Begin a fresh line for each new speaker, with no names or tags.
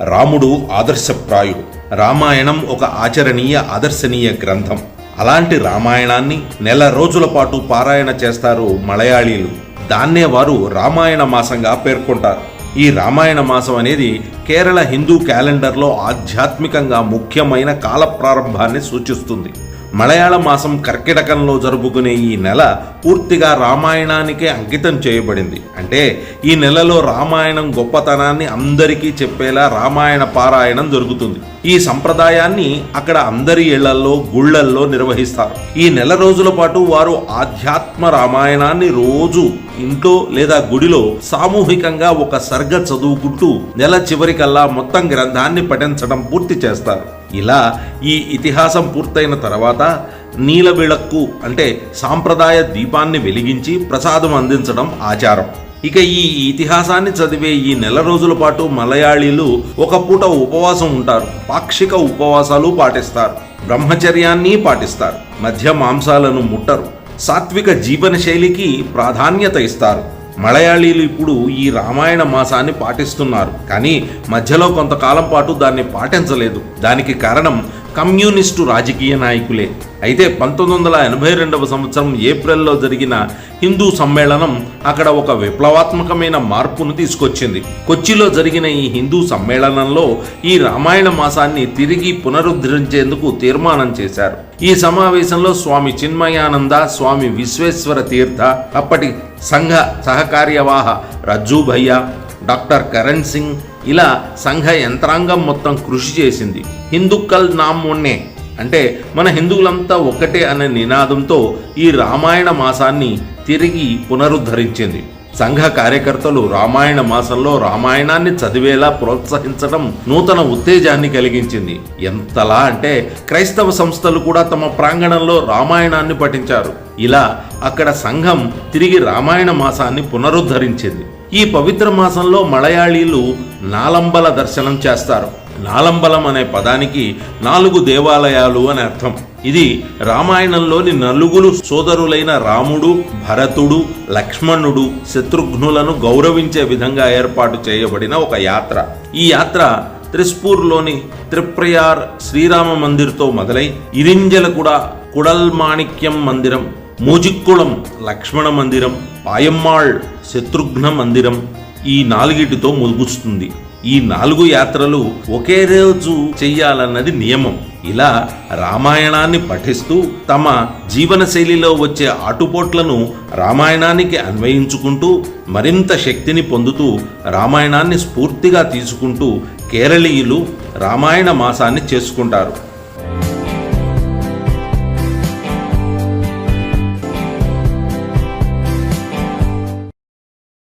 రాముడు ఆదర్శప్రాయుడు. రామాయణం ఒక ఆచరణీయ ఆదర్శనీయ గ్రంథం. అలాంటి రామాయణాన్ని నెల రోజుల పాటు పారాయణ చేస్తారు మలయాళీలు. దాన్నే వారు రామాయణ మాసంగా పేర్కొంటారు. ఈ రామాయణ మాసం అనేది కేరళ హిందూ క్యాలెండర్లో ఆధ్యాత్మికంగా ముఖ్యమైన కాల ప్రారంభాన్ని సూచిస్తుంది. మలయాళ మాసం కర్కిటకంలో జరుపుకునే ఈ నెల పూర్తిగా రామాయణానికే అంకితం చేయబడింది. అంటే ఈ నెలలో రామాయణం గొప్పతనాన్ని అందరికీ చెప్పేలా రామాయణ పారాయణం జరుగుతుంది. ఈ సంప్రదాయాన్ని అక్కడ అందరి ఇళ్ళల్లో గుళ్ళల్లో నిర్వహిస్తారు. ఈ నెల రోజుల పాటు వారు ఆధ్యాత్మ రామాయణాన్ని రోజు ఇంట్లో లేదా గుడిలో సామూహికంగా ఒక సర్గ చదువుకుంటూ నెల చివరికల్లా మొత్తం గ్రంథాన్ని పఠించడం పూర్తి చేస్తారు. ఇలా ఈ ఇతిహాసం పూర్తయిన తర్వాత నీలవిళక్కు అంటే సాంప్రదాయ దీపాన్ని వెలిగించి ప్రసాదం అందించడం ఆచారం. ఇక ఈ ఇతిహాసాన్ని చదివే ఈ నెల రోజుల పాటు మలయాళీలు ఒక పూట ఉపవాసం ఉంటారు. పాక్షిక ఉపవాసాలు పాటిస్తారు. బ్రహ్మచర్యాన్ని పాటిస్తారు. మధ్య మాంసాలను ముట్టరు. సాత్విక జీవన శైలికి ప్రాధాన్యత ఇస్తారు. మలయాళీలు ఇప్పుడు ఈ రామాయణ మాసాన్ని పాటిస్తున్నారు. కానీ మధ్యలో కొంతకాలం పాటు దాన్ని పాటించలేదు. దానికి కారణం కమ్యూనిస్టు రాజకీయ నాయకులే. అయితే పంతొమ్మిది వందల ఎనభై రెండవ సంవత్సరం ఏప్రిల్లో జరిగిన హిందూ సమ్మేళనం అక్కడ ఒక విప్లవాత్మకమైన మార్పును తీసుకొచ్చింది. కొచ్చిలో జరిగిన ఈ హిందూ సమ్మేళనంలో ఈ రామాయణ మాసాన్ని తిరిగి పునరుద్ధరించేందుకు తీర్మానం చేశారు. ఈ సమావేశంలో స్వామి చిన్మయానంద స్వామి విశ్వేశ్వర తీర్థ అప్పటి సంఘ సహకార్యవాహ రజ్జూభయ్య డాక్టర్ కరణ్ సింగ్ ఇలా సంఘ యంత్రాంగం మొత్తం కృషి చేసింది. హిందుక్కల్ నామ్ అంటే మన హిందువులంతా ఒక్కటే అనే నినాదంతో ఈ రామాయణ మాసాన్ని తిరిగి పునరుద్ధరించింది. సంఘ కార్యకర్తలు రామాయణ మాసంలో రామాయణాన్ని చదివేలా ప్రోత్సహించడం నూతన ఉత్తేజాన్ని కలిగించింది. ఎంతలా అంటే క్రైస్తవ సంస్థలు కూడా తమ ప్రాంగణంలో రామాయణాన్ని పఠించారు. ఇలా అక్కడ సంఘం తిరిగి రామాయణ మాసాన్ని పునరుద్ధరించింది. ఈ పవిత్ర మాసంలో మలయాళీలు నాలంబల దర్శనం చేస్తారు. నాలంబలం అనే పదానికి నాలుగు దేవాలయాలు అని అర్థం. ఇది రామాయణంలోని నలుగురు సోదరులైన రాముడు భరతుడు లక్ష్మణుడు శత్రుఘ్నులను గౌరవించే విధంగా ఏర్పాటు చేయబడిన ఒక యాత్ర. ఈ యాత్ర త్రిస్పూర్లోని త్రిప్రయార్ శ్రీరామ మందిర్తో మొదలై ఇరింజలగూడ కుడల్మాణిక్యం మందిరం మూజిక్కుళం లక్ష్మణ మందిరం పాయమ్మాళ్ శత్రుఘ్న మందిరం ఈ నాలుగిటితో ముగుస్తుంది. ఈ నాలుగు యాత్రలు ఒకే రోజు చెయ్యాలన్నది నియమం. ఇలా రామాయణాన్ని పఠిస్తూ తమ జీవన శైలిలో వచ్చే ఆటుపోట్లను రామాయణానికి అన్వయించుకుంటూ మరింత శక్తిని పొందుతూ రామాయణాన్ని స్ఫూర్తిగా తీసుకుంటూ కేరళీయులు రామాయణ మాసాన్ని చేసుకుంటారు.